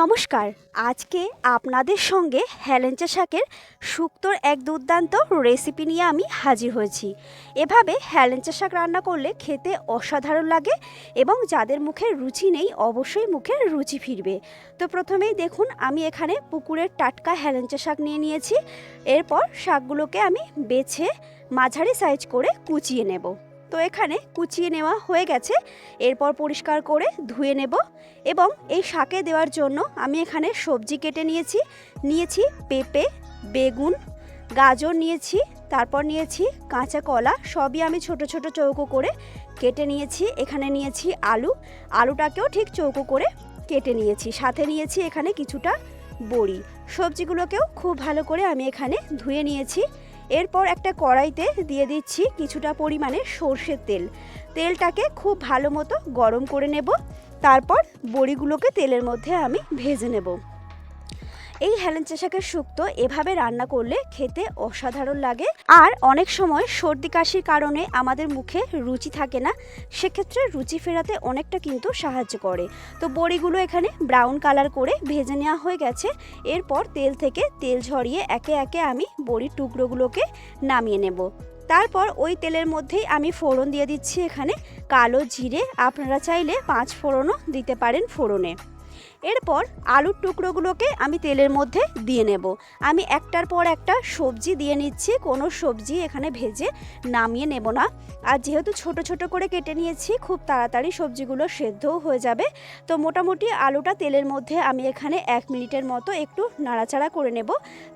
নমস্কার। আজকে আপনাদের সঙ্গে হেলেঞ্চা শাকের শুক্তোর এক দুর্দান্ত রেসিপি নিয়ে আমি হাজির হয়েছি। এভাবে হেলেঞ্চা শাক রান্না করলে খেতে অসাধারণ লাগে এবং যাদের মুখে রুচি নেই অবশ্যই মুখে রুচি ফিরবে। তো প্রথমেই দেখুন, আমি এখানে পুকুরের টাটকা হেলেঞ্চা শাক নিয়ে নিয়েছি। এরপর শাকগুলোকে আমি বেছে মাঝারি সাইজ করে কুচিয়ে নেব। তো এখানে কুচিয়ে নেওয়া হয়ে গেছে। এরপর পরিষ্কার করে ধুয়ে নেব এবং এই শাকে দেওয়ার জন্য আমি এখানে সবজি কেটে নিয়েছি। নিয়েছি পেঁপে, বেগুন, গাজর নিয়েছি, তারপর নিয়েছি কাঁচা কলা, সবই আমি ছোট ছোট চৌকো করে কেটে নিয়েছি। এখানে নিয়েছি আলু। আলুটাকেও ঠিক চৌকো করে কেটে নিয়েছি। সাথে নিয়েছি এখানে কিছুটা বড়ি। সবজিগুলোকেও খুব ভালো করে আমি এখানে ধুয়ে নিয়েছি। এরপর একটা কড়াইতে দিয়ে দিচ্ছি কিছুটা পরিমাণে সর্ষের তেল। তেলটাকে খুব ভালো মতো গরম করে নেব। তারপর বড়িগুলোকে তেলের মধ্যে আমি ভেজে নেব। এই হেলেঞ্চা শাকের শুক্তো এভাবে রান্না করলে খেতে অসাধারণ লাগে। আর অনেক সময় সর্দি কাশির কারণে আমাদের মুখে রুচি থাকে না, সেক্ষেত্রে রুচি ফেরাতে অনেকটা কিন্তু সাহায্য করে। তো বড়িগুলো এখানে ব্রাউন কালার করে ভেজে নেওয়া হয়ে গেছে। এরপর তেল থেকে তেল ঝরিয়ে একে একে আমি বড়ির টুকরোগুলোকে নামিয়ে নেব। তারপর ওই তেলের মধ্যেই আমি ফোড়ন দিয়ে দিচ্ছি এখানে। কালো জিরে, আপনারা চাইলে পাঁচ ফোড়নও দিতে পারেন ফোড়নে। এরপর আলুর টুকরোগুলোকে আমি তেলের মধ্যে দিয়ে নেব। আমি একটার পর একটা সবজি দিয়ে নিচ্ছি, কোনো সবজি এখানে ভেজে নামিয়ে নেব না। আর যেহেতু ছোট ছোট করে কেটে নিয়েছি, খুব তাড়াতাড়ি সবজিগুলো সেদ্ধও হয়ে যাবে। তো মোটামুটি আলুটা তেলের মধ্যে আমি এখানে এক মিনিটের মতো একটু নাড়াচাড়া করে নেব।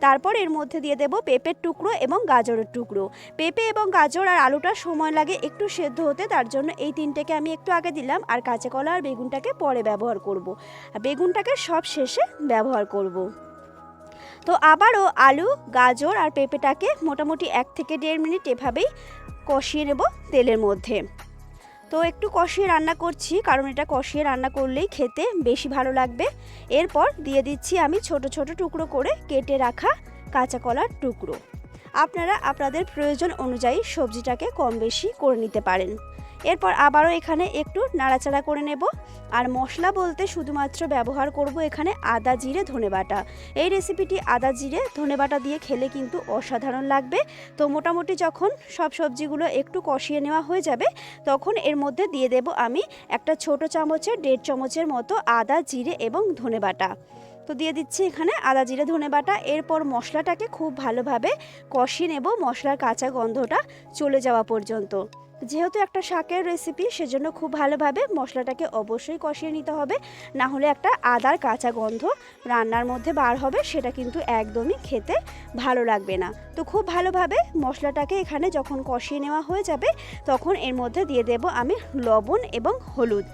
তারপর এর মধ্যে দিয়ে দেব পেঁপের টুকরো এবং গাজরের টুকরো। পেঁপে এবং গাজর আর আলুটা সময় লাগে একটু সেদ্ধ হতে, তার জন্য এই তিনটেকে আমি একটু আগে দিলাম। আর কাঁচা কলা আর বেগুনটাকে পরে ব্যবহার করব। বেগুনটাকে সব শেষে ব্যবহার করব। তো আবারও আলু, গাজর আর পেঁপেটাকে মোটামুটি এক থেকে দেড় মিনিট এভাবেই কষিয়ে নেব তেলের মধ্যে। তো একটু কষিয়ে রান্না করছি, কারণ এটা কষিয়ে রান্না করলেই খেতে বেশি ভালো লাগবে। এরপর দিয়ে দিচ্ছি আমি ছোট ছোট টুকরো করে কেটে রাখা কাঁচা কলার টুকরো। আপনারা আপনাদের প্রয়োজন অনুযায়ী সবজিটাকে কম বেশি করে নিতে পারেন। এরপর আবারও এখানে একটু নাড়াচাড়া করে নেব। আর মশলা বলতে শুধুমাত্র ব্যবহার করব এখানে আদা জিরে ধনেবাটা এই রেসিপিটি আদা জিরে ধনেবাটা দিয়ে খেলে কিন্তু অসাধারণ লাগবে। তো মোটামুটি যখন সব সবজিগুলো একটু কষিয়ে নেওয়া হয়ে যাবে, তখন এর মধ্যে দিয়ে দেব আমি একটা ছোট চামচের, দেড় চামচের মতো আদা, জিরে এবং ধনেবাটা তো দিয়ে দিচ্ছি এখানে আদা জিরে, ধনে বাটা। এরপর মশলাটাকে খুব ভালোভাবে কষিয়ে নেব। মশলার কাঁচা গন্ধটা চলে যাওয়া পর্যন্ত। যেহেতু একটা শাকের রেসিপি সেজন্য খুব ভালোভাবে মশলাটাকে অবশ্যই কষিয়ে নিতে হবে। না হলে একটা আদার কাঁচা গন্ধ রান্নার মধ্যে বার হবে, সেটা কিন্তু একদমই খেতে ভালো লাগবে না। তো খুব ভালোভাবে মশলাটাকে এখানে যখন কষিয়ে নেওয়া হয়ে যাবে, তখন এর মধ্যে দিয়ে দেব আমি লবণ এবং হলুদ।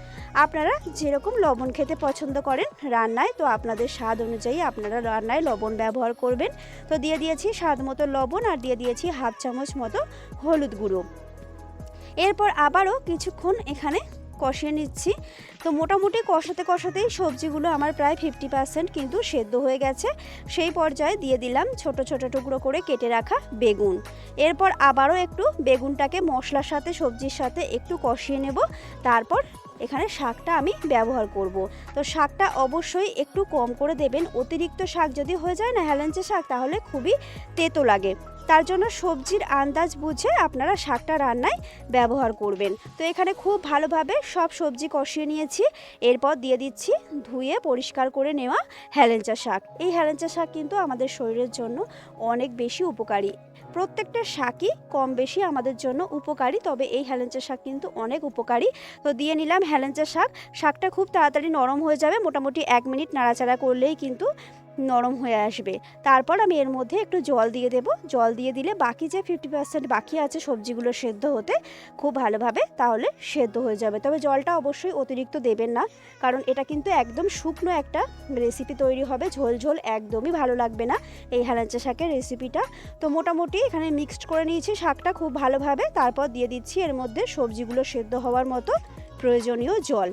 আপনারা যেরকম লবণ খেতে পছন্দ করেন রান্নায়, তো আপনাদের স্বাদ অনুযায়ী আপনারা রান্নায় লবণ ব্যবহার করবেন। তো দিয়ে দিয়েছি স্বাদ মতো লবণ আর দিয়ে দিয়েছি হাফ চামচ মতো হলুদ গুঁড়ো। এরপর আবারও কিছুক্ষণ এখানে কষিয়ে নিচ্ছি। তো মোটামুটি কষাতে কষাতেই সবজিগুলো আমার প্রায় ফিফটি পার্সেন্ট কিন্তু সেদ্ধ হয়ে গেছে। সেই পর্যায়ে দিয়ে দিলাম ছোট ছোট টুকরো করে কেটে রাখা বেগুন। এরপর আবারও একটু বেগুনটাকে মশলার সাথে, সবজির সাথে একটু কষিয়ে নেব। তারপর এখানে শাকটা আমি ব্যবহার করব। তো শাকটা অবশ্যই একটু কম করে দেবেন। অতিরিক্ত শাক যদি হয়ে যায় না, হেলেঞ্চে শাক, তাহলে খুবই তেতো লাগে। তার জন্য সবজির আন্দাজ বুঝে আপনারা শাকটা রান্নায় ব্যবহার করবেন। তো এখানে খুব ভালোভাবে সব সবজি কষিয়ে নিয়েছি। এরপর দিয়ে দিচ্ছি ধুয়ে পরিষ্কার করে নেওয়া হেলেঞ্চা শাক। এই হেলেঞ্চা শাক কিন্তু আমাদের শরীরের জন্য অনেক বেশি উপকারী। প্রত্যেকটা শাকই কম বেশি আমাদের জন্য উপকারী, তবে এই হেলেঞ্চা শাক কিন্তু অনেক উপকারী। তো দিয়ে নিলাম হেলেঞ্চা শাক। শাকটা খুব তাড়াতাড়ি নরম হয়ে যাবে। মোটামুটি এক মিনিট নাড়াচাড়া করলেই কিন্তু নরম হয়ে আসবে। তারপর আমি এর মধ্যে একটু জল দিয়ে দেব। জল দিয়ে দিলে বাকি যে ফিফটি পার্সেন্ট বাকি আছে সবজিগুলো সেদ্ধ হতে খুব ভালোভাবে তাহলে সেদ্ধ হয়ে যাবে। তবে জলটা অবশ্যই অতিরিক্ত দেবেন না, কারণ এটা কিন্তু একদম শুকনো একটা রেসিপি তৈরি হবে। ঝোল ঝোল একদমই ভালো লাগবে না এই হেলাঞ্চা শাকের রেসিপিটা তো মোটামুটি এখানে মিক্সড করে নিয়েছি শাকটা খুব ভালোভাবে। তারপর দিয়ে দিচ্ছি এর মধ্যে সবজিগুলো সেদ্ধ হওয়ার মতো প্রয়োজনীয় জল।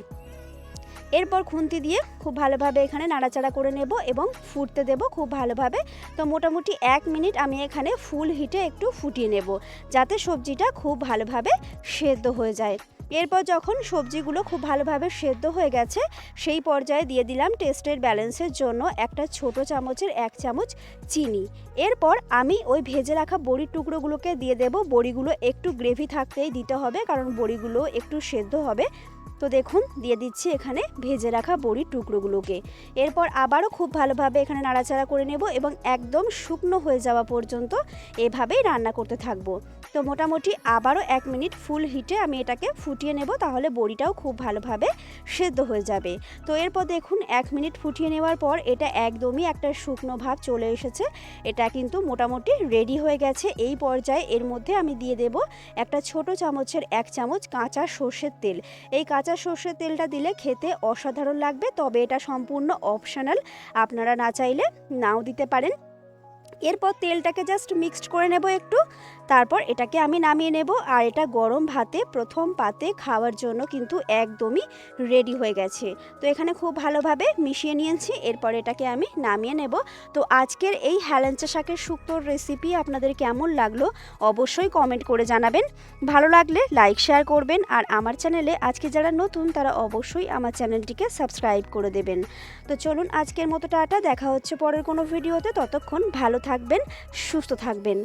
এরপর খুন্তি দিয়ে খুব ভালোভাবে এখানে নাড়াচাড়া করে নেব এবং ফুটতে দেব খুব ভালোভাবে। তো মোটামুটি এক মিনিট আমি এখানে ফুল হিটে একটু ফুটিয়ে নেব, যাতে সবজিটা খুব ভালোভাবে সেদ্ধ হয়ে যায়। এরপর যখন সবজিগুলো খুব ভালোভাবে সেদ্ধ হয়ে গেছে, সেই পর্যায়ে দিয়ে দিলাম টেস্টের ব্যালেন্সের জন্য একটা ছোট চামচের এক চামচ চিনি। এরপর আমি ওই ভেজে রাখা বড়ির টুকরোগুলোকে দিয়ে দেব। বড়িগুলো একটু গ্রেভি থাকতেই দিতে হবে, কারণ বড়িগুলো একটু সেদ্ধ হবে। তো দেখুন, দিয়ে দিচ্ছি এখানে ভেজে রাখা বড়ির টুকরোগুলোকে। এরপর আবারও খুব ভালোভাবে এখানে নাড়াচাড়া করে নেব এবং একদম শুকনো হয়ে যাওয়া পর্যন্ত এভাবেই রান্না করতে থাকব। তো মোটামুটি আবারও এক মিনিট ফুল হিটে আমি এটাকে ফুটিয়ে নেব, তাহলে বড়িটাও খুব ভালোভাবে সেদ্ধ হয়ে যাবে। তো এরপর দেখুন, এক মিনিট ফুটিয়ে নেওয়ার পর এটা একদমই একটা শুকনো ভাব চলে এসেছে। এটা কিন্তু মোটামুটি রেডি হয়ে গেছে। এই পর্যায়ে এর মধ্যে আমি দিয়ে দেব একটা ছোট চামচের এক চামচ কাঁচা সর্ষের তেল। এই কাঁচা সর্ষের তেলটা দিলে খেতে অসাধারণ লাগবে, তবে এটা সম্পূর্ণ অপশনাল আপনারা না চাইলে নাও দিতে পারেন। এরপর তেলটাকে জাস্ট মিক্সড করে নেব একটু। তারপর এটাকে আমি নামিয়ে নেব। আর এটা গরম ভাতে, প্রথম পাতে খাওয়ার জন্য কিন্তু একদমই রেডি হয়ে গেছে। তো এখানে খুব ভালোভাবে মিশিয়ে নিয়েছি। এরপর এটাকে আমি নামিয়ে নেব। তো আজকের এই হ্যালেঞ্চা শাকের শুক্তোর রেসিপি আপনাদের কেমন লাগল অবশ্যই কমেন্ট করে জানাবেন। ভালো লাগলে লাইক শেয়ার করবেন। আর আমার চ্যানেলে আজকে যারা নতুন, তারা অবশ্যই আমার চ্যানেলটিকে সাবস্ক্রাইব করে দেবেন। তো চলুন আজকের মতো টাটা। দেখা হচ্ছে পরের কোনো ভিডিওতে ততক্ষণ ভালো থাকবেন সুস্থ থাকবেন।